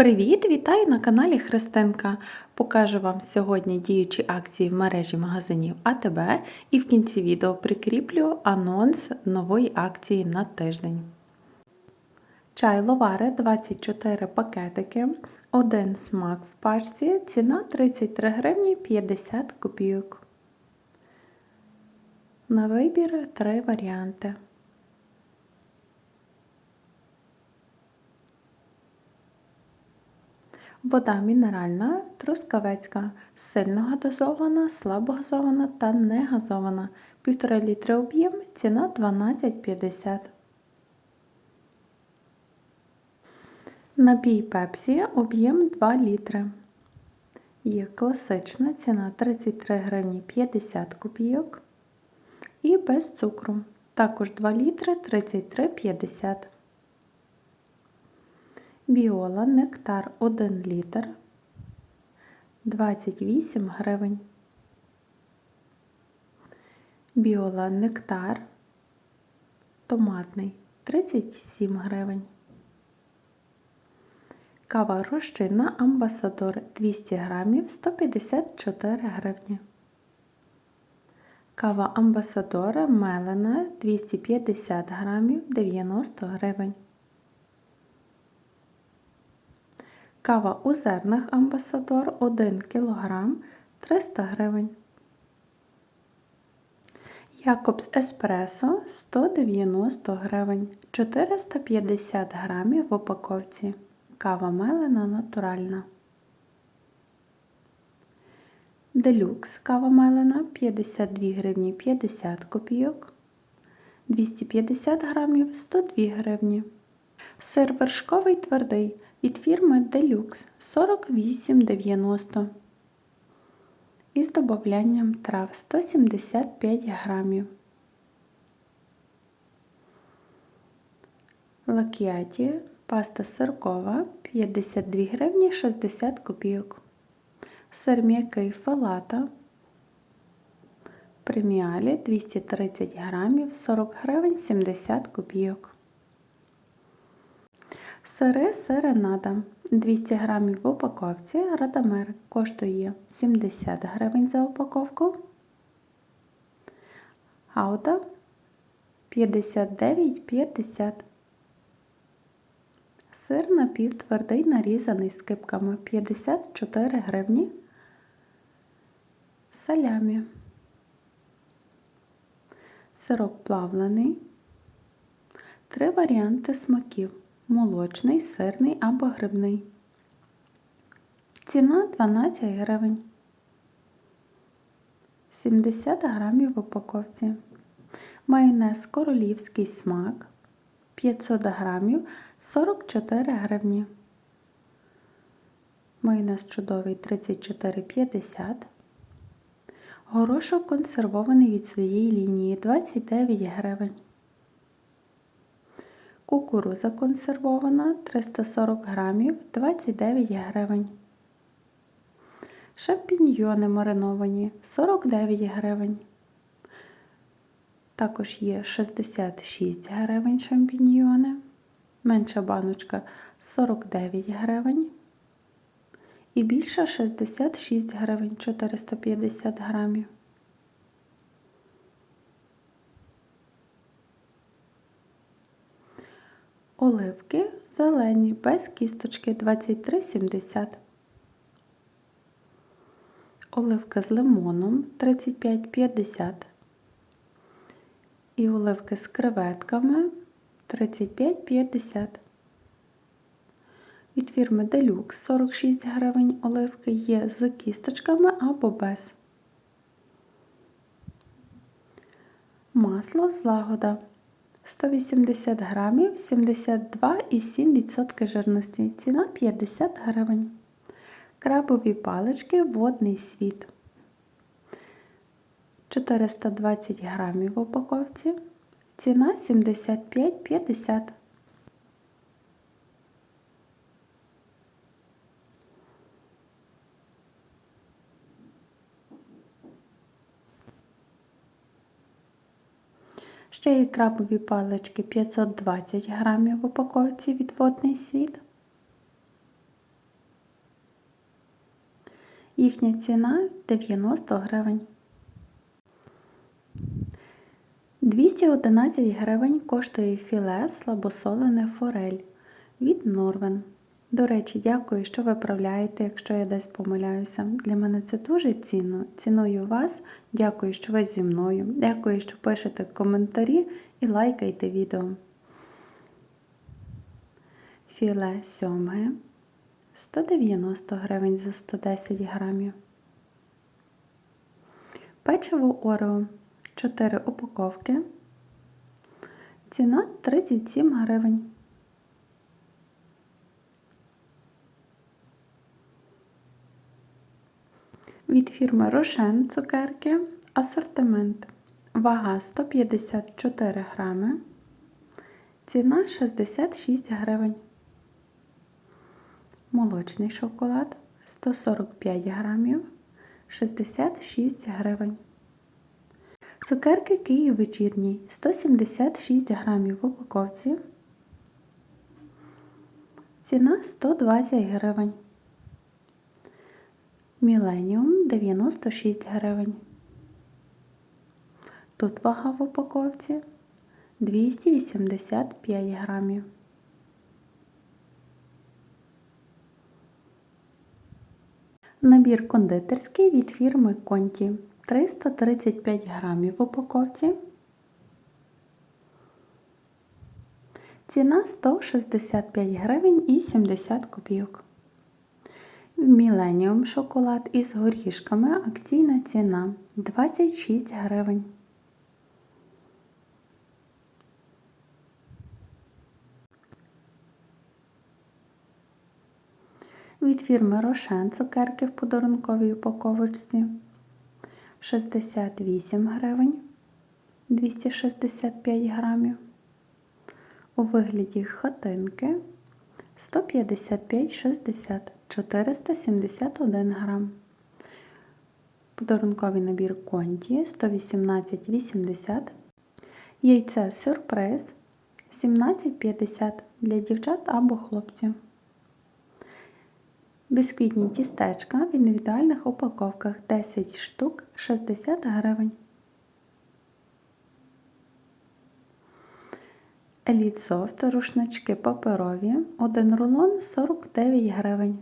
Привіт! Вітаю на каналі Христинка. Покажу вам сьогодні діючі акції в мережі магазинів АТБ і в кінці відео прикріплю анонс нової акції на тиждень. Чай ловари 24 пакетики, один смак в пачці, ціна 33 гривні 50 копійок. На вибір три варіанти. Вода мінеральна, трускавецька, сильно газована, слабо газована та не газована. 1,5 літри об'єм, ціна 12,50. Напій пепсі об'єм 2 літри. Є класична ціна 33 гривні 50 копійок. І без цукру. Також 2 літри 33,50. Біола нектар 1 літр 28 гривень. Біола нектар томатний 37 гривень. Кава розчинна Амбасадор 200 грамів 154 гривні. Кава Амбасадора мелена 250 грамів 90 гривень. Кава у зернах Амбасадор 1 кг 300 гривень. Якобс Еспресо 190 гривень 450 грамів в упаковці. Кава мелена натуральна. Делюкс кава мелена 52 гривні 50 копійок. 250 грамів 102 гривні. Сир вершковий твердий від фірми Deluxe 48,90 із додаванням трав 175 грамів. Лакіаті паста сиркова 52 гривні 60 копійок. Сир м'який фалата преміалі 230 грамів 40 гривень 70 копійок. Сири серенада 200 грамів в упаковці. Радамер коштує 70 гривень за упаковку. Ауда 59,50. Сир напівтвердий нарізаний скипками 54 гривні. Салямі. Сирок плавлений. Три варіанти смаків молочний, сирний або грибний. Ціна 12 гривень. 70 грамів в упаковці. Майонез королівський смак 500 грамів 44 гривні. Майонез чудовий 34,50. Горошок консервований від своєї лінії 29 гривень. Кукуруза консервована 340 грамів 29 гривень. Шампіньйони мариновані 49 гривень. Також є 66 гривень шампіньйони. Менша баночка 49 гривень. І більша 66 гривень 450 грамів. Оливки зелені без кісточки 23,70. Оливки з лимоном 35,50. І оливки з креветками 35,50. Від фірми Deluxe 46 гривень оливки є з кісточками або без. Масло злагода 180 грамів 72,7% жирності. Ціна 50 гривень. Крабові палички водний світ. 420 грамів в упаковці. Ціна 75,50. Ще є крабові палички 520 грамів в упаковці від водний світ. Їхня ціна 90 гривень. 211 гривень коштує філе слабосолене форель від Норвен. До речі, дякую, що виправляєте, якщо я десь помиляюся. Для мене це дуже цінно. Ціную вас. Дякую, що ви зі мною. Дякую, що пишете коментарі і лайкайте відео. Філе сьомге 190 гривень за 110 грамів. Печиво Орео 4 упаковки. Ціна 37 гривень. Від фірми Рошен цукерки асортимент. Вага 154 грами. Ціна 66 гривень. Молочний шоколад 145 грамів 66 гривень. Цукерки Київ вечірній 176 грамів в упаковці. Ціна 120 гривень. Міленіум 96 гривень. Тут вага в упаковці 285 грамів. Набір кондитерський від фірми Конті 335 грамів в упаковці. Ціна 165 гривень і 70 копійок. Міленіум шоколад із горішками акційна ціна 26 гривень. Від фірми Рошен цукерки в подарунковій упаковочці 68 гривень 265 грамів. У вигляді хатинки 155,60 471 грам. Подарунковий набір конті 118,80. Яйце сюрприз 17,50 для дівчат або хлопців. Бісквітні тістечка в індивідуальних упаковках 10 штук 60 гривень. Еліт софт рушнички паперові. Один рулон 49 гривень.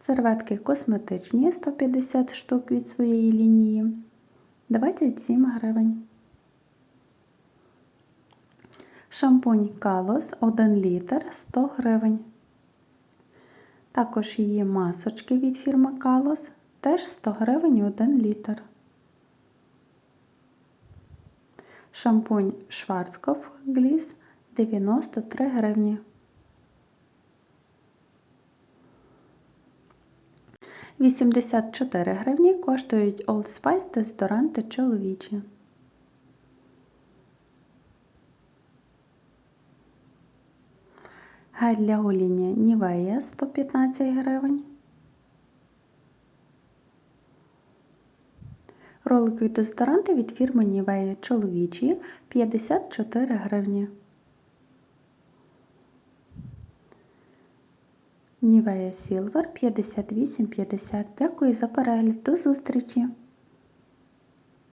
Серветки косметичні 150 штук від своєї лінії 27 гривень. Шампунь Калос 1 літр 100 гривень. Також є масочки від фірми Калос, теж 100 гривень 1 літр. Шампунь Schwarzkopf Gliss 93 гривні. Вісімдесят чотири гривні коштують Old Spice дезодоранти чоловічі. Гель для гоління Нівея 115 гривень. Ролик від дезодоранти від фірми Нівея чоловічі 54 гривні. Нівея Сілвер 58,50. Дякую за перегляд. До зустрічі!